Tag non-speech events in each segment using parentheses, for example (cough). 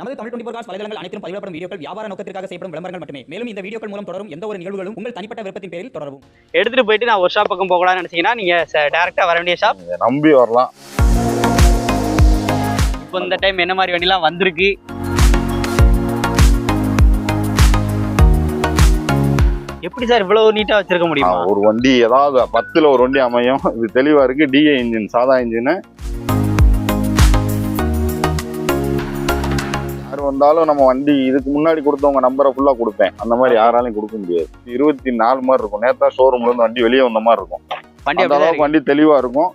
நமது Tamil twenty cos வலைதளங்கள் அனைத்தும் பதிவிடப்படும் வீடியோக்கள் வியாபார நோக்கத்திற்காக செய்யப்படும் விளம்பரங்கள் மட்டுமே. மேலும் இந்த வீடியோக்கள் மூலம் தொடரும் எந்த ஒரு நிகழ்வுகளும் உங்கள் தனிப்பட்ட விருப்பத்தின் பேரில் தொடரவும். எடுத்துட்டு போயிட்டு நான் ஒரு ஷாப் பக்கம் போகலாம்னு நினைச்சீங்கன்னா நீங்க டேரக்டா வர வேண்டிய ஷாப் நம்பி வரலாம். இப்போ இந்த டைம் என்ன மாதிரி வண்டிலாம் வந்திருக்கு? எப்படி சார் இவ்வளவு நீட்டா வச்சிருக்க முடியுமா? ஒரு வண்டி ஏதாவது பத்துல ஒரு வண்டி அமையும். இது தெளிவா இருக்கு. டிஏ இன்ஜின் சாதா இன்ஜின் யார் வந்தாலும் நம்ம வண்டி இதுக்கு முன்னாடி கொடுத்தவங்க நம்பரை ஃபுல்லா கொடுப்பேன். அந்த மாதிரி யாராலையும் கொடுக்க முடியாது. இருபத்தி நாலு மாதிரி இருக்கும். நேத்தா ஷோரூம்ல இருந்து வண்டி வெளியே வந்த மாதிரி இருக்கும். வண்டி அந்த அளவுக்கு வண்டி தெளிவா இருக்கும்.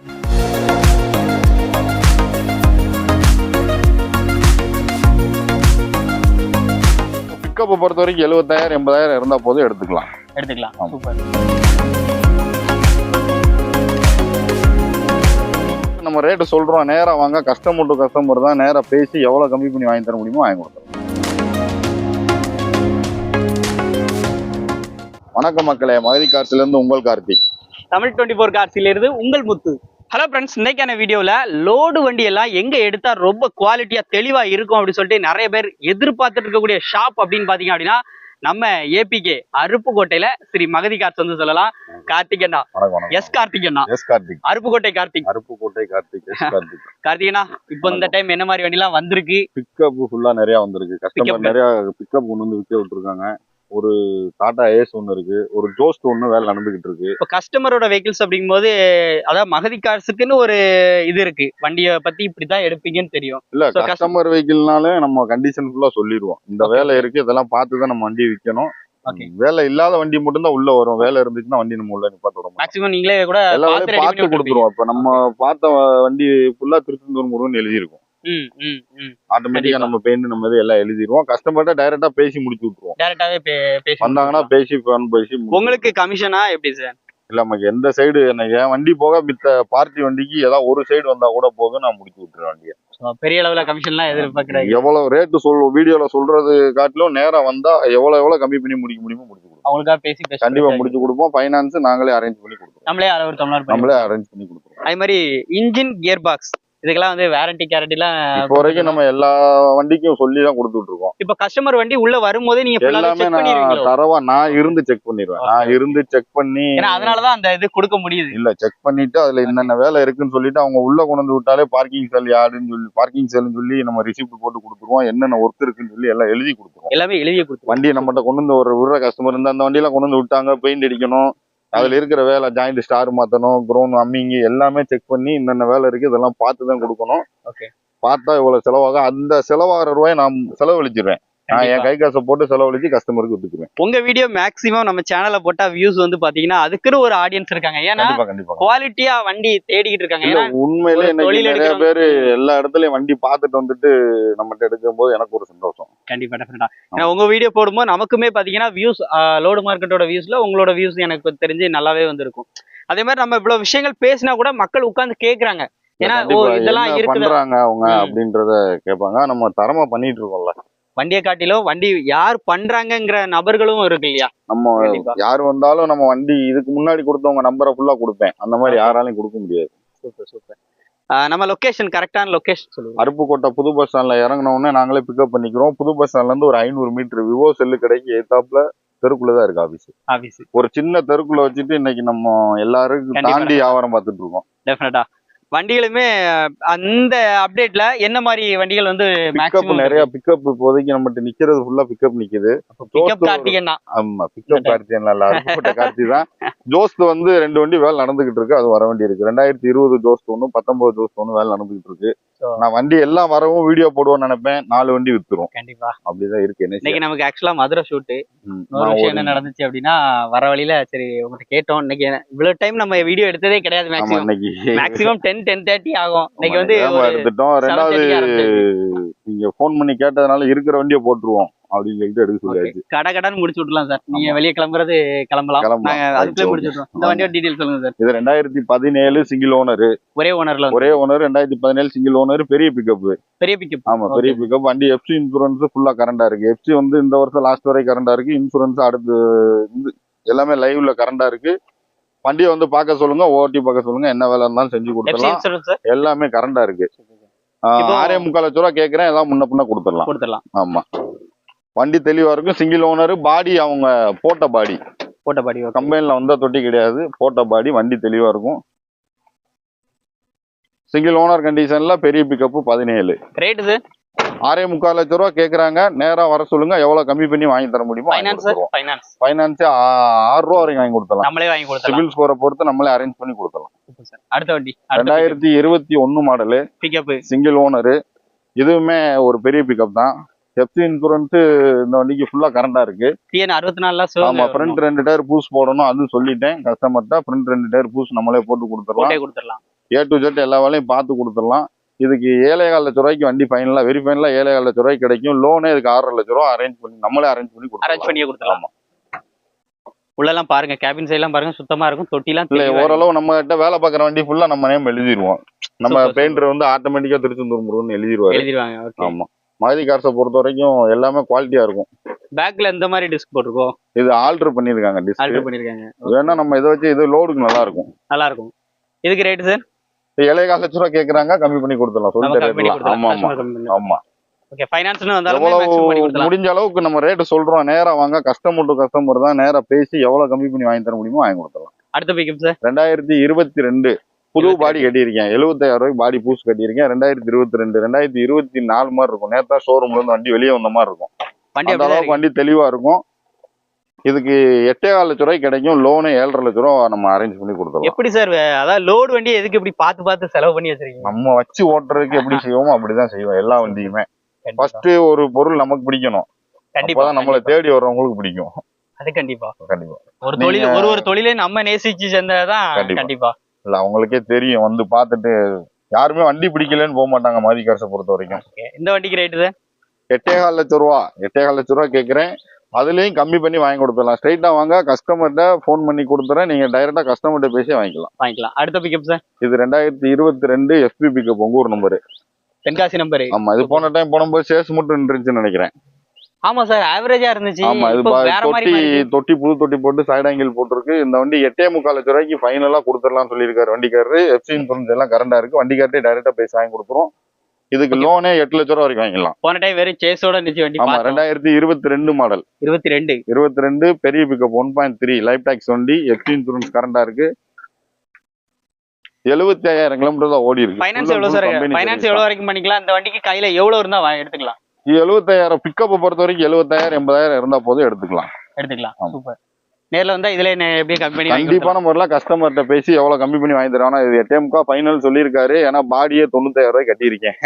பிக்கப்பை பொறுத்த வரைக்கும் எழுபத்தாயிரம் எண்பதாயிரம் இருந்தா போதும் எடுத்துக்கலாம். எடுத்துக்கலாம். சூப்பர். நம்ம ரேட்டு சொல்றோம் நேரா வாங்க. கஸ்டமர் டு கஸ்டமர் தான் நேரா பேசி எவ்வளவு கம்மி பண்ணி வாங்கி தர முடியுமோ வாங்கி கொடுத்துருவோம் வணக்கம் மக்களே மகதி கார்ஸ்லேருந்து உங்கள் கார்த்திக் தமிழ் டுவெண்ட்டி ஃபோர் கார்ஸில இருந்து உங்கள் முத்து. ஹலோ ஃப்ரெண்ட்ஸ் இன்னைக்கான வீடியோவில் லோடு வண்டி எல்லாம் எங்க எடுத்தா ரொம்ப குவாலிட்டியா தெளிவா இருக்கும் அப்படின்னு சொல்லிட்டு நிறைய பேர் எதிர்பார்த்துட்டு இருக்கக்கூடிய ஷாப் அப்படின்னு பார்த்தீங்க அப்படின்னா நம்ம ஏபிகே அருப்புக்கோட்டையில ஸ்ரீ மகதி கார்ஸ் வந்து சொல்லலாம். கார்த்திக் அண்ணா. எஸ் கார்த்திக் அண்ணா. எஸ் கார்த்திக். அருப்புக்கோட்டை கார்த்திக். அருப்புக்கோட்டை கார்த்திக் எஸ் கார்த்திக். (laughs) கார்த்திகனா இப்போ இந்த டைம் என்ன மாதிரி வண்டிலாம் வந்திருக்கு? பிக்கப் ஃபுல்லா நிறைய வந்திருக்கு. கஸ்டமர் நிறைய பிக்கப் கொண்டு வந்து விற்க விட்டுருக்காங்க. ஒரு டாடா ஏஸ் ஒன்று இருக்கு. ஒரு ஜோஸ்ட் ஒன்று வேலை நடந்துகிட்டு இருக்கு. இப்போ கஸ்டமரோட வெஹிக்கிள்ஸ் அப்படிங்கும்போது அதாவது மகதி கார்ஸுக்குன்னு ஒரு இது இருக்கு. வண்டியை பத்தி இப்படிதான் எடுப்பீங்கன்னு தெரியும். இல்ல கஸ்டமர் வெஹிக்கிள்னாலே நம்ம கண்டிஷன் ஃபுல்லா சொல்லிடுவோம். இந்த வேலை இருக்கு இதெல்லாம் பார்த்து தான் நம்ம வண்டி விற்கணும். வேலை இல்லாத வண்டி மட்டும் தான் உள்ள வரும். வேலை இருந்துச்சுன்னா வண்டி நம்ம உள்ள நிப்பாட்ட விட மாட்டோம். மேக்ஸிமம் நீங்களே கூட பார்த்து. கொடுத்துருவோம். இப்ப நம்ம பார்த்த வண்டி ஃபுல்லா திருச்செந்தூர் முருகன் எழுதியிருக்கும். ஆட்டோமேட்டிக்கா. நம்ம பெயிண்ட் நம்ம இது எல்லாம் எழுதிருவோம் கஸ்டமர்கிட்ட டைரக்டா பேசி முடிச்சு விட்டுருவோம். டேரக்டாவே பேசி வந்தாங்கன்னா பேசி phone பேசி உங்களுக்கு கமிஷனா எப்படி சார் இல்ல நமக்கு எந்த சைடு எனக்கு என் வண்டி போக மித்த பார்ட்டி வண்டிக்கு ஏதாவது ஒரு சைடு வந்தா கூட போதும் நான் முடிச்சு விட்டுருவேன் வண்டியை. பெரிய அளவுல கமிஷன்லாம் எதிர்பார்க்கறாங்க எவ்வளவு ரேட்டு சொல் வீடியோல சொல்றது காட்டிலும் நேரா வந்தா எவ்வளவு எவ்வளவு கம்மி பண்ணி முடிக்க முடியுமோ முடிச்சு கொடுப்போம். அவங்களுக்காக பேசி பேசி கண்டிப்பா முடிச்சு கொடுப்போம். ஃபைனான்ஸ் நாங்களே அரேஞ்ச் பண்ணி கொடுத்துருவோம். நம்மளே ஒரு தமிழ்நாடு நம்மளே அரேஞ்ச் பண்ணி கொடுத்துருவோம். அதே மாதிரி இன்ஜின் கியர் பாக்ஸ் இதுக்கெல்லாம் வந்து வாரண்டி கேரண்டிலாம் இப்போ வரைக்கும் நம்ம எல்லா வண்டிக்கும் சொல்லி தான் கொடுத்துட்டு இருக்கோம் இப்ப கஸ்டமர் வண்டி உள்ள வரும்போதே நீங்க எல்லாமே நான் தரவா நான் இருந்து செக் பண்ணிடுவேன். நான் இருந்து செக் பண்ணி ஏன்னா அதனாலதான் அந்த இது கொடுக்க முடியுது. இல்ல செக் பண்ணிட்டு அதுல என்னென்ன வேலை இருக்குன்னு சொல்லிட்டு அவங்க உள்ள கொண்டு வந்து விட்டாலே பார்க்கிங் செல் யாருன்னு சொல்லி பார்க்கிங் செல்னு சொல்லி நம்ம ரிசிப்ட் போட்டு கொடுத்துருவோம். என்னென்ன ஒர்க் இருக்குன்னு சொல்லி எல்லாம் எழுதி கொடுத்துருவோம். எல்லாமே எழுதிய கொடுத்து வண்டியை நம்மகிட்ட கொண்டு வந்து ஒரு விடுற கஸ்டமர் இருந்தா அந்த வண்டியெல்லாம் கொண்டு வந்து விட்டாங்க பெயிண்ட் அடிக்கணும். அதுல இருக்கிற வேலை ஜாயிண்ட் ஸ்டார் மாத்தணும் க்ரோன் அம்மிங்க எல்லாமே செக் பண்ணி என்னென்ன வேலை இருக்கு இதெல்லாம் பார்த்து தான் கொடுக்கணும். பார்த்தா இவ்வளவு செலவாகும். அந்த செலவாகிற ரூபாய் நான் செலவழிச்சிருவேன் நான் என் கை காசை போட்டு செலவழிச்சு கஸ்டமருக்கு வித்துக்குவேன். உங்க வீடியோ மேக்ஸிமம் நம்ம சேனல்ல போட்டா வியூஸ் வந்து பாத்தீங்கன்னா அதுக்குன்னு ஒரு ஆடியன்ஸ் இருக்காங்க. ஏன்னா குவாலிட்டியா வண்டி தேடிக்கிட்டு இருக்காங்க. உண்மையிலே நிறைய பேரு எல்லா இடத்துலயும் வண்டி பார்த்துட்டு வந்துட்டு நம்மகிட்ட எடுக்கும்போது எனக்கு ஒரு சந்தோஷம். கண்டிப்பா டெஃபினட்டா ஏன்னா உங்க வீடியோ போடும்போது நமக்குமே பாத்தீங்கன்னா வியூஸ் லோடு மார்க்கெட்டோட வியூஸ்ல உங்களோட வியூஸ் எனக்கு தெரிஞ்சு நல்லாவே வந்திருக்கும். அதே மாதிரி நம்ம இவ்வளவு விஷயங்கள் பேசினா கூட மக்கள் உட்கார்ந்து கேக்குறாங்க. ஏன்னா இதெல்லாம் பண்றாங்க அவங்க. அப்படின்றத கேட்பாங்க நம்ம தரமா பண்ணிட்டு இருக்கோம்ல. வண்டியை காட்டிலும் வண்டி யார் பண்றாங்கங்கிற நபர்களும் இருக்கு இல்லையா? நம்ம. யார் வந்தாலும் நம்ம வண்டி இதுக்கு முன்னாடி கொடுத்தவங்க நம்பரை ஃபுல்லா கொடுப்பேன். அந்த மாதிரி யாராலையும் கொடுக்க முடியாது. Super super. நம்ம லொகேஷன் கரெக்டான லொகேஷன் சொல்லுங்க. அருப்புக்கோட்டை புது பஸ் ஸ்டாண்ட்ல இறங்கின உடனே நாங்களே பிக்கப் பண்ணிக்கிறோம். புது பஸ் ஸ்டாண்ட்ல இருந்து ஒரு ஐநூறு மீட்டர் விவோ செல்லு கடைக்கு ஏத்தாப்புல தெருக்குள்ளதான் இருக்கு ஆபீஸ் ஆபீஸ் ஒரு சின்ன தெருக்குள்ள வச்சுட்டு இன்னைக்கு நம்ம எல்லாருக்கும் கண்டிப்பா. தாண்டி வியாபாரம் பார்த்துட்டு இருக்கோம். டெஃபினட்டா வண்டிகளுமே அந்த அப்டேட்ல என்ன மாதிரி வண்டிகள் வந்து பிக்கப் மேக்ஸிமம் நிறைய பிக்கப் இப்போதைக்கு நம்மகிட்ட நிக்கிறது ஃபுல்லா பிக்கப் நிக்குது. பிக்கப் கார்த்திகன்னா ஆமா பிக்கப் கார்த்தி இல்ல அருப்புக்கோட்டை கார்த்தி தான். ஜோஸ்த் வந்து ரெண்டு வண்டி வேலை நடந்துகிட்டு இருக்கு அது வர வேண்டி இருக்கு ரெண்டாயிரத்தி இருபது ஜோஸ்த் ஒன்று பத்தொன்பது ஜோஸ்த் ஒன்று வேலை நடந்துகிட்டு இருக்கு. நான் வண்டி எல்லாம் வரவும் வீடியோ போடுவோம்னு நினைப்பேன் நாலு வண்டி வித்துரும். கண்டிப்பா. அப்படிதான் இருக்கு இன்னைக்கு? நமக்கு ஆக்சுவலா மதுரை ஷூட்டு என்ன நடந்துச்சு அப்படின்னா வர வழியில சரி உங்கள்கிட்ட கேட்டோம். இன்னைக்கு இவ்வளவு டைம் நம்ம வீடியோ எடுத்ததே கிடையாது maximum maximum ten ten thirty ஆகும். இன்னைக்கு வந்து எடுத்துட்டோம் ரெண்டாவது 7:30 ஆரம்பிச்சிருச்சு. நீங்க ஃபோன் பண்ணி கேட்டதுனால இருக்கிற வண்டியை போட்டுருவோம் அப்படின்னு சொல்லிட்டு எடுக்க சொல்லியாச்சு. கடை கடன் முடிச்சு விட்டுலாம் சார். நீங்க வெளியே கிளம்புறது கிளம்பலாம். நாங்க அதுக்குள்ளே. முடிச்சு விட்டுறோம் இந்த வண்டியோட டீடைல் சொல்லுங்க சார். இது ரெண்டாயிரத்தி பதினேழு சிங்கிள் ஓனர் ஒரே ஓனர்ல ஒரே ஓனர் ரெண்டாயிரத்தி பதினேழு சிங்கிள் ஓனர் பெரிய பிக்கப் பெரிய பிக்கப் ஆமா பெரிய பிக்கப் வண்டி எஃப்சி இன்சூரன்ஸ் ஃபுல்லா கரண்டா இருக்கு. எஃப்சி வந்து இந்த வருஷம் லாஸ்ட் வரை கரண்டா இருக்கு. இன்சூரன்ஸ் அடுத்து எல்லாமே லைவ்ல கரண்டா இருக்கு. வண்டியை வந்து பார்க்க சொல்லுங்க ஓட்டி பார்க்க சொல்லுங்க என்ன வேலை இருந்தாலும் செஞ்சு கொடுத்துடலாம். எல்லாமே கரண்டா இருக்கு. ஆறே முக்கால் லட்ச ரூபா கேட்கறேன் முன்ன பின்ன கொடுத்துடலாம். கொடுத்துடலாம். ஆமா. வண்டி தெளிவா இருக்கும் சிங்கிள் ஓனர் பாடி அவங்க போட்ட பாடி போட்ட பாடி கம்பெனில வந்த தொட்டி கிடையாது போட்ட பாடி வண்டி தெளிவா இருக்கும். சிங்கிள் ஓனர் கண்டிஷன்ல பெரிய பிக்கப் பதினேழு. ரேட்டு ஆறே முக்கால் லட்ச ரூபா கேக்குறாங்க. நேரா வர சொல்லுங்க. எவ்வளவு கம்மி பண்ணி வாங்கி தர முடியுமோ ஃபைனான்ஸ் ஃபைனான்ஸ் ஆறு ரூபா வரைக்கும் வாங்கி கொடுத்தலாம் நம்மளே வாங்கி கொடுத்துடலாம். சிவில் ஸ்கோரை பொறுத்து நம்மளே அரேஞ்ச் பண்ணி கொடுத்தலாம் அடுத்த வண்டி ரெண்டாயிரத்தி இருபத்தி ஒன்னு மாடலு பிக்கப் சிங்கிள் ஓனரு இதுவுமே ஒரு பெரிய பிக்கப் தான். எஃப்சி இன்சூரன்ஸ் இந்த வண்டிக்கு ஃபுல்லா கரண்டா இருக்கு. டிஎன் அறுபத்தி நாலுல ஆமா ஃப்ரண்ட் ரெண்டு டயர் பூஸ் போடணும் அது சொல்லிட்டேன். கஸ்டமர்கிட்ட ஃப்ரண்ட் ரெண்டு டயர் பூஸ் நம்மளே போட்டு கொடுத்துடலாம். கொடுத்துடலாம். ஏ டு ஜெட் எல்லா வேலையும் பார்த்து கொடுத்துடலாம். இதுக்கு ஏழை கால் லட்ச ரூபாய்க்கு வண்டி ஃபைனலா வெரி ஃபைனலா ஏழை கால் லட்ச ரூபாய்க்கு கிடைக்கும் லோனே இதுக்கு ஆறரை லட்ச ரூபா அரேஞ்ச் பண்ணி நம்மளே அரேஞ்ச் பண்ணி அரேஞ்ச் பண்ணியே கொடுத்துடலாம். உள்ளெல்லாம் பாருங்க கேபின் சைட்லாம் பாருங்க சுத்தமா இருக்கும். தொட்டிலாம் இல்ல. ஓரளவு நம்ம கிட்ட வேலை பார்க்குற வண்டி ஃபுல்லா நம்ம நேம் எழுதிருவோம். நம்ம. பெயிண்டர் வந்து ஆட்டோமேட்டிக்கா திருச்செந்தூர் முருகன் எழுதிருவாரு. எழுதிருவாங்க ஓகே ஆமா. மாருதி கார்ஸை பொறுத்த வரைக்கும் எல்லாமே குவாலிட்டியா இருக்கும். பேக்ல இந்த மாதிரி டிஸ்க் போட்டிருக்கோம்? இது ஆல்டர் பண்ணிருக்காங்க டிஸ்க் ஆல்டர் பண்ணிருக்காங்க வேணா நம்ம இதை வச்சு இது லோடுக்கு நல்லா இருக்கும். நல்லா இருக்கும். இதுக்கு ரேட் சார் ஏழை கால் லட்ச ரூபா கேக்குறாங்க கம்மி பண்ணி கொடுத்துடலாம். சொல்லிட்டு ஆமா ஆமா. ஆமா முடிஞ்ச அளவுக்கு நம்ம ரேட் சொல்றோம். நேரா வாங்க. கஸ்டமர் டு கஸ்டமர் தான் நேரா பேசி எவ்வளவு கம்மி பண்ணி வாங்கி தர முடியுமோ வாங்கி கொடுத்துடலாம். அடுத்த பிக்கப் சார் ரெண்டாயிரத்தி இருபத்தி ரெண்டு. புது பாடி கட்டியிருக்கேன். எழுபத்தாயிரம் ரூபாய்க்கு பாடி பூஸ் கட்டியிருக்கேன். ரெண்டாயிரத்தி இருபத்தி ரெண்டு ரெண்டாயிரத்தி இருபத்தி நாலு மாதிரி இருக்கும். நேத்தா ஷோரூம்ல இருந்து வண்டி வெளியே வந்த மாதிரி இருக்கும். அந்த அளவுக்கு வண்டி தெளிவா இருக்கும். இதுக்கு எட்டே கால் லட்ச ரூபாய்க்கு கிடைக்கும் லோனு ஏழரை லட்ச ரூபா நம்ம அரேஞ்ச் பண்ணி கொடுத்துடலாம். எப்படி சார் அதாவது லோடு வண்டி எதுக்கு இப்படி பார்த்து பார்த்து செலவு பண்ணி வச்சிருக்கீங்க? நம்ம வச்சு ஓட்டுறதுக்கு எப்படி செய்வோமோ அப்படிதான் செய்வோம் எல்லா வண்டியுமே. ஃபர்ஸ்ட் ஒரு பொருள் நமக்கு பிடிக்கணும். கண்டிப்பா அப்பதான் நம்மளை. தேடி வர்றவங்களுக்கு பிடிக்கும். அது கண்டிப்பா. கண்டிப்பா. ஒரு தொழில் ஒரு ஒரு தொழிலே நம்ம நேசிச்சு செஞ்சதான் கண்டிப்பா. கண்டிப்பா. இல்ல அவங்களுக்கே தெரியும் வந்து பார்த்துட்டு யாருமே வண்டி பிடிக்கலன்னு போக மாட்டாங்க மாதி காசை பொறுத்த வரைக்கும். இந்த வண்டிக்கு ரேட்டு எட்டே கால் லட்ச ரூபா எட்டே கால் லட்ச ரூபா கேட்குறேன் அதுலயும் கம்மி பண்ணி வாங்கி கொடுத்துடலாம். ஸ்ட்ரைட்டா வாங்க கஸ்டமர்கிட்ட ஃபோன் பண்ணி கொடுத்துறேன். நீங்க டைரக்டா கஸ்டமர்கிட்ட பேசி வாங்கிக்கலாம். வாங்கிக்கலாம். அடுத்த பிக்கப் சார் இது ரெண்டாயிரத்தி இருபத்தி ரெண்டு எஃபி பிக்கப் உங்க ஊர் நம்பர் தென்காசி நம்பர் ஆமா இது போன டைம் போனபோது சேஸ் மட்டும் இருந்துச்சுன்னு நினைக்கிறேன். ஆமா சார் ஆவரேஜா இருந்துச்சு. ஆமா இது தொட்டி. தொட்டி புது தொட்டி போட்டு சைட் ஆங்கிள் போட்டிருக்கு. இந்த வண்டி எட்டே முக்கால் லட்ச ரூபாய்க்கு ஃபைனலா கொடுத்துடலாம் சொல்லியிருக்காரு வண்டிக்காரரு. எஃப்சி இன்சூரன்ஸ் எல்லாம் கரண்டா இருக்கு. வண்டிக்கார்ட்டே டைரக்டா பேசி வாங்கி கொடுத்துரும் இதுக்கு லோனே எட்டு லட்ச ரூபா வரைக்கும் வாங்கிக்கலாம் போன டைம் வெறும் சேஸோட இருந்துச்சு வண்டி ஆமா. ரெண்டாயிரத்தி இருபத்தி ரெண்டு மாடல் இருபத்தி ரெண்டு இருபத்தி ரெண்டு பெரிய pickup one point three life tax வண்டி எஃப்சி இன்சூரன்ஸ் கரண்டா இருக்கு. எழுபத்தி ஐயாயிரம் கிலோமீட்டர் தான் ஓடி இருக்கு. ஃபைனான்ஸ் எவ்வளவு சார் ஃபைனான்ஸ் எவ்வளவு வரைக்கும் பண்ணிக்கலாம்? இந்த வண்டிக்கு கையில எவ்வளவு இருந்தா எடுத்துக்கலாம். எழுபத்தாயிரம் பிக்கப்பை பொறுத்த வரைக்கும் எழுபத்தாயிரம் எண்பதாயிரம் இருந்தா போதும் எடுத்துக்கலாம். எடுத்துக்கலாம். சூப்பர் நேர்ல வந்தா இதுல பண்ணி வாங்கி கண்டிப்பான முறையில் கஸ்டமர்கிட்ட பேசி எவ்வளவு கம்மி பண்ணி வாங்கி தருவானா இது எட்டேமுக்கா ஃபைனல் சொல்லியிருக்காரு. ஏன்னா பாடியே தொண்ணூத்தாயிரம் ரூபாய் கட்டியிருக்கேன்.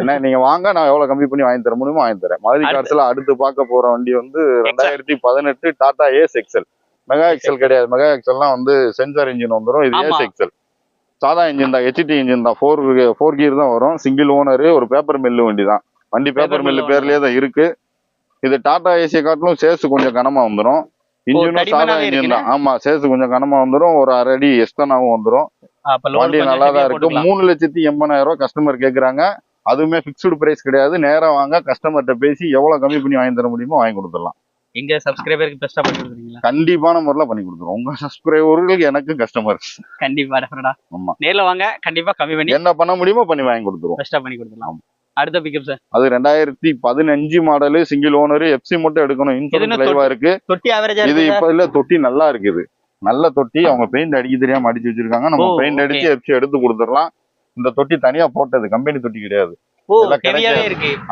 என்ன நீங்க வாங்க நான் எவ்வளவு கம்மி பண்ணி வாங்கி தர முடியுமோ வாங்கி தரேன். மாதிரி கார்ஸ்ல அடுத்து பார்க்க போற வண்டி வந்து ரெண்டாயிரத்தி பதினெட்டு Tata Ace XL Mega XL கிடையாது. மெகா எக்ஸல்லாம் வந்து சென்சார் இன்ஜின் வந்துடும் இது. ஏஸ் எக்ஸல் சாதா இன்ஜின் தான் ஹெச்டி இன்ஜின் தான். ஃபோர் ஃபோர் கியர் தான் வரும். சிங்கிள் ஓனர் ஒரு பேப்பர் மில்லு வண்டி தான். வண்டி பேப்பர் மில்லு பேர்லயே தான் இருக்கு. இது டாடா ஏசியை காட்டிலும் சேஸ் கொஞ்சம் கனமா வந்துடும் இன்ஜினும் சாதா இன்ஜின். தான். ஆமா சேஸ் கொஞ்சம் கனமா வந்துடும் ஒரு அரை அடி எஸ்டனாவும் வந்துடும் வண்டி நல்லா தான் இருக்கு மூணு லட்சத்தி எண்பதாயிரம் ரூபாய் கஸ்டமர் கேக்குறாங்க. அதுவுமே பிக்ஸ்டு பிரைஸ் கிடையாது. நேரா வாங்க கஸ்டமர்கிட்ட பேசி எவ்வளவு கம்மி பண்ணி வாங்கி தர முடியுமோ வாங்கி கொடுத்துடலாம். எங்க சப்ஸ்கிரைபருக்கு பெஸ்டா பண்ணி கொடுக்குறீங்களா? கண்டிப்பான முறையில் பண்ணி கொடுத்துருவோம். உங்க சப்ஸ்கிரைபர்களுக்கு எனக்கு கஸ்டமர் கண்டிப்பா ஆமா. நேர்ல வாங்க கண்டிப்பா கம்மி பண்ணி என்ன பண்ண முடியுமோ பண்ணி வாங்கி கொடுத்துருவோம். பெஸ்டா பண்ணி கொடுத்துடலாம். அடுத்த பிக்கப் சார் அது ரெண்டாயிரத்தி பதினஞ்சு மாடலு சிங்கிள் ஓனர் எஃப்சி மட்டும் எடுக்கணும். இன்சூரன்ஸ் லைவா இருக்கு. தொட்டி ஆவரேஜா இது இப்ப இல்ல தொட்டி நல்லா இருக்குது. நல்ல தொட்டி. அவங்க பெயிண்ட் அடிக்க தெரியாம அடிச்சு வச்சிருக்காங்க. நம்ம பெயிண்ட். அடிச்சு எஃப்சி எடுத்து கொடுத்துடலாம். இந்த தொட்டி தனியா போட்டது. கம்பெனி தொட்டி கிடையாது.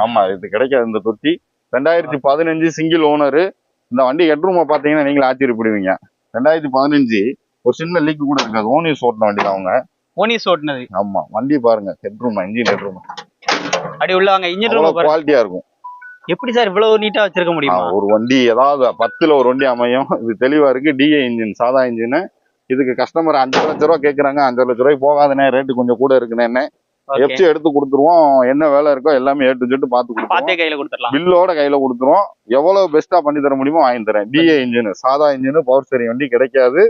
ஆமா இது கிடைக்காது இந்த தொட்டி. ரெண்டாயிரத்தி பதினஞ்சு சிங்கிள் ஓனரு இந்த வண்டி ஹெட்ரூமை பாத்தீங்கன்னா நீங்களே ஆச்சரியப்படுவீங்க. ரெண்டாயிரத்தி பதினஞ்சு ஒரு சின்ன லீக் கூட இருக்காது. ஓனிஸ் ஓட்டின வண்டி அவங்க. ஓனிஸ் ஓட்டுனது ஆமா வண்டி பாருங்க. ஹெட்ரூம் இன்ஜின் ஹெட்ரூம் அப்படி உள்ள வாங்க. இன்ஜின் ரூம் குவாலிட்டியா இருக்கும். எப்படி சார் இவ்வளவு நீட்டா வச்சிருக்க முடியுமா? ஒரு வண்டி ஏதாவது பத்துல ஒரு வண்டி அமையும். இது தெளிவா இருக்கு. டிஏ இன்ஜின் சாதா இன்ஜின் இதுக்கு கஸ்டமர் அஞ்சு லட்ச ரூபா கேக்குறாங்க. அஞ்சு லட்ச ரூபாய்க்கு போகாதுனே ரேட்டு கொஞ்சம் கூட இருக்குன்னு. எஃப்சி எடுத்து கொடுத்துருவோம். என்ன வேலை இருக்கோ எல்லாமே ஏ டு ஜெட் பார்த்து பாத்தே கையில கொடுத்துடலாம். பில்லோட கையில கொடுத்துருவோம். எவ்வளவு பெஸ்டா பண்ணி தர முடியுமோ வாங்கி தரேன். டிஏ இன்ஜின் சாதா இன்ஜின் பவர் ஸ்டேரிங் வண்டி கிடைக்காது.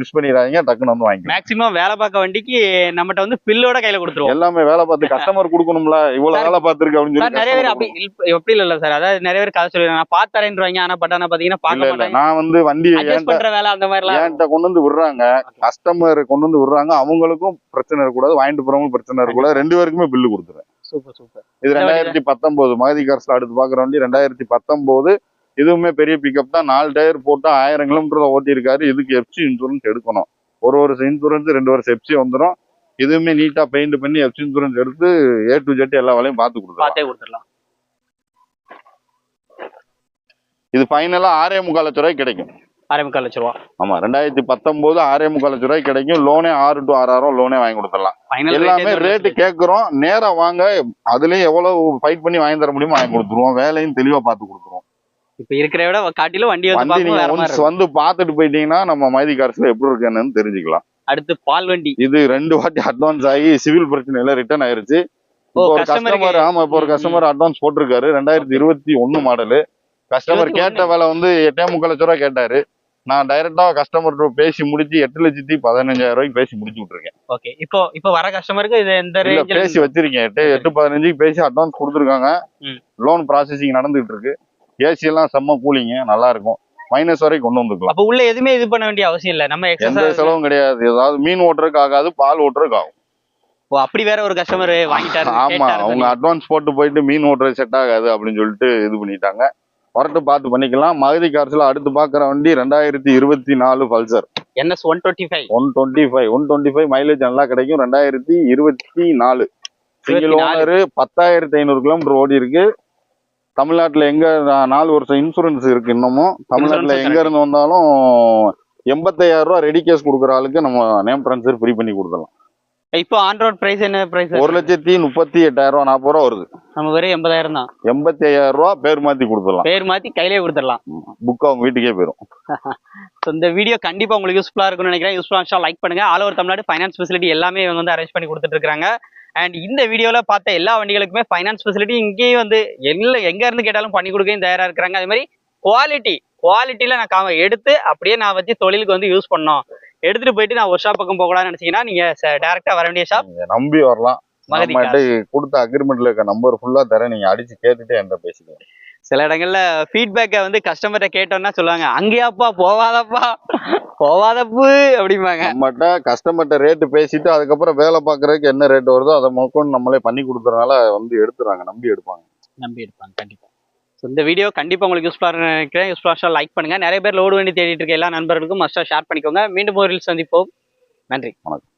மிஸ் பண்ணிடாதீங்க டக்குன்னு வந்து வாங்கிக்கலாம் மேக்ஸிமம் வேலை பார்க்க வண்டிக்கு நம்மகிட்ட வந்து பில்லோட கையில கொடுத்துருவோம். எல்லாமே வேலை பார்த்து (laughs) கஸ்டமர் கொடுக்கணும்ல இவ்வளவு வேலை பார்த்திருக்கு அப்படின்னு சொல்லி நிறைய பேர் அப்படி எப்படி இல்ல சார் அதாவது நிறைய பேர் கதை சொல்லிடுறாங்க. நான் பார்த்தரேன்றாங்க ஆனா பட் ஆனா பாத்தீங்கன்னா பார்க்க மாட்டாங்க. நான் வந்து வண்டி பண்ற வேலை அந்த மாதிரி என்கிட்ட கொண்டு வந்து விடுறாங்க. கஸ்டமர் கொண்டு வந்து விடுறாங்க. அவங்களுக்கும் பிரச்சனை இருக்கக்கூடாது. வாங்கிட்டு போறவங்களுக்கும் பிரச்சனை இருக்கக்கூடாது. ரெண்டு பேருக்குமே பில்லு கொடுத்துருவேன் சூப்பர் சூப்பர் இது ரெண்டாயிரத்தி பத்தொன்பது மகதி கார்ஸ்ல அடுத்து பாக்குற வண்டி ரெண்டாயிரத்தி பத்தொன்பது இதுவுமே பெரிய பிக்கப் தான். நாலு டயர் போட்டு ஆயிரம் கிலோமீட்டர் ஓட்டி இருக்காரு இதுக்கு எஃப்சி இன்சூரன்ஸ் எடுக்கணும். ஒரு வருஷம் இன்சூரன்ஸ் ரெண்டு வருஷம் எஃப்சி வந்துடும் இதுவுமே நீட்டா பெயிண்ட் பண்ணி எஃப்சி இன்சூரன்ஸ் எடுத்து ஏ டு ஜெட் எல்லா வேலையும் பார்த்து கொடுத்துருவாங்க பார்த்தே கொடுத்துடலாம். இது ஃபைனலா ஆறே முக்கால் லட்ச ரூபாய் கிடைக்கும். ஆறே முக்கால் லட்ச ரூபா. ஆமா ரெண்டாயிரத்தி பத்தொன்பது ஆறே முக்கால் லட்ச ரூபாய் கிடைக்கும். லோனே ஆறு டு ஆறாயிரம் லோனே வாங்கி கொடுத்துடலாம். எல்லாமே ரேட்டு கேட்குறோம் நேரா வாங்க. அதுலயும் எவ்வளவு ஃபைட் பண்ணி வாங்கி தர முடியுமோ வாங்கி கொடுத்துருவோம். வேலையும் தெளிவா பார்த்து கொடுத்துருவோம். இப்ப இருக்கிற விட காட்டிலும் வண்டி வந்து. வந்து பார்த்துட்டு போயிட்டீங்கன்னா நம்ம மைதி கார்ஸ்ல எப்படி இருக்குன்னு தெரிஞ்சுக்கலாம். அடுத்து பால் வண்டி. இது ரெண்டு வாட்டி அட்வான்ஸ் ஆகி சிவில் பிரச்சனையில ரிட்டர்ன் ஆயிருச்சு. ஒரு கஸ்டமர் ஆமா இப்போ ஒரு. கஸ்டமர் அட்வான்ஸ் போட்டிருக்காரு. ரெண்டாயிரத்தி இருபத்தி ஒண்ணு மாடலு கஸ்டமர் 21 கேட்ட வேலை வந்து எட்டே முக்கால் லட்ச ரூபா கேட்டாரு. நான் டைரக்டா கஸ்டமர் பேசி முடிச்சு எட்டு லட்சத்தி பதினஞ்சாயிரம் ரூபாய்க்கு பேசி முடிச்சு விட்டுருக்கேன். ஓகே இப்போ இப்போ வர கஸ்டமருக்கு இது எந்த பேசி வச்சிருக்கேன். எட்டு எட்டு பதினஞ்சுக்கு பேசி அட்வான்ஸ் கொடுத்துருக்காங்க. லோன் ப்ராசஸிங் நடந்துட்டு இருக்கு. ஏசி எல்லாம் செம்ம கூலிங்க நல்லா இருக்கும் மைனஸ் வரைக்கும் கொண்டு வந்துக்கலாம். அப்ப உள்ள எதுவுமே இது பண்ண வேண்டிய அவசியம் இல்ல. நம்ம எந்த செலவும் கிடையாது. ஏதாவது மீன் ஓட்டுறதுக்கு ஆகாது பால் ஓட்டுறதுக்கு ஆகும். ஓ அப்படி வேற ஒரு கஸ்டமர் வாங்கிட்டாரு ஆமா அவங்க. அட்வான்ஸ் போட்டு போயிட்டு மீன் ஓட்டுறது செட் ஆகாது அப்படின்னு சொல்லிட்டு இது பண்ணிட்டாங்க. வரட்டு பார்த்து பண்ணிக்கலாம். மகதி கார்ஸ்ல அடுத்து பாக்குற வண்டி ரெண்டாயிரத்தி இருபத்தி நாலு Pulsar NS one twenty five one twenty five one twenty five mileage நல்லா கிடைக்கும். ரெண்டாயிரத்தி இருபத்தி நாலு. சிங்கிள் 24. ஓனர் பத்தாயிரத்தி ஐநூறு கிலோமீட்டர் ஓடி இருக்கு தமிழ்நாட்டுல எங்க நாலு வருஷம் இன்சூரன்ஸ் இருக்கு இன்னமும். தமிழ்நாட்டுல எங்க இருந்து வந்தாலும் எண்பத்தையாயிரம் ரெடி கேஸ் கொடுக்குற ஆளுக்கு நம்ம நேம் ட்ரான்ஸ்ஃபர் ஃப்ரீ பண்ணி கொடுத்துடலாம். இப்போ ஆன் ரோட் பிரைஸ் என்ன பிரைஸ் ஒரு லட்சத்தி முப்பத்தி எட்டாயிரம் ரூபா நாற்பது ரூபா வருது. நம்ம வெறும் எண்பதாயிரம் தான். எண்பத்தி ஐயாயிரம் ரூபா பேர் மாத்தி கொடுத்துடலாம். பேர் மாத்தி கையிலே கொடுத்துடலாம். புக் அவங்க வீட்டுக்கே போயிடும் ஸோ (laughs) இந்த வீடியோ கண்டிப்பா உங்களுக்கு யூஸ்ஃபுல்லா இருக்கும்னு நினைக்கிறேன். யூஸ்ஃபுல்லா லைக் பண்ணுங்க. All over Tamil Nadu finance facility எல்லாமே இவங்க வந்து அரேஞ்ச் பண்ணி கொடுத்துட்டு இருக்காங்க. அண்ட் இந்த வீடியோல பார்த்த எல்லா வண்டிகளுக்குமே ஃபைனான்ஸ் ஃபெசிலிட்டி இங்கேயும் வந்து எல்ல எங்க இருந்து கேட்டாலும் பண்ணி கொடுக்கவும் தயாரா இருக்கிறாங்க. அதே மாதிரி குவாலிட்டி குவாலிட்டியில நான் காம எடுத்து அப்படியே நான் வச்சு தொழிலுக்கு வந்து யூஸ் பண்ணோம். எடுத்துட்டு போயிட்டு நான் ஒரு ஷாப் பக்கம் போகக்கூடாதுன்னு நினைச்சீங்கன்னா நீங்க டேரக்டா வர வேண்டிய ஷாப் நம்பி வரலாம். கொடுத்த அக்ரிமெண்ட்ல இருக்க நம்பர் ஃபுல்லா தரேன். நீங்க அடிச்சு கேட்டுட்டு என்கிட்ட பேசிக்கலாம் சில இடங்கள்ல ஃபீட்பேக்கை வந்து கஸ்டமர்கிட்ட கேட்டோம்னா சொல்லுவாங்க அங்கேயாப்பா போவாதப்பா போவாதப்பு அப்படிம்பாங்க. நம்மகிட்ட கஸ்டமர்கிட்ட ரேட்டு பேசிட்டு அதுக்கப்புறம் வேலை பார்க்கறதுக்கு என்ன ரேட் வருதோ அதை மொக்கம் நம்மளே பண்ணி கொடுக்கறதுனால வந்து எடுத்துறாங்க நம்பி எடுப்பாங்க. நம்பி எடுப்பாங்க கண்டிப்பா. ஸோ இந்த வீடியோ கண்டிப்பா உங்களுக்கு யூஸ்ஃபுல்லாக நினைக்கிறேன். யூஸ்ஃபுல்லாக லைக் பண்ணுங்க. நிறைய பேர் லோடு வண்டி தேடிட்டு இருக்க எல்லா நண்பர்களுக்கும் மஸ்டா ஷேர் பண்ணிக்கோங்க. மீண்டும் ஒரு ரீல்ஸ் சந்திப்போம். நன்றி. வணக்கம்.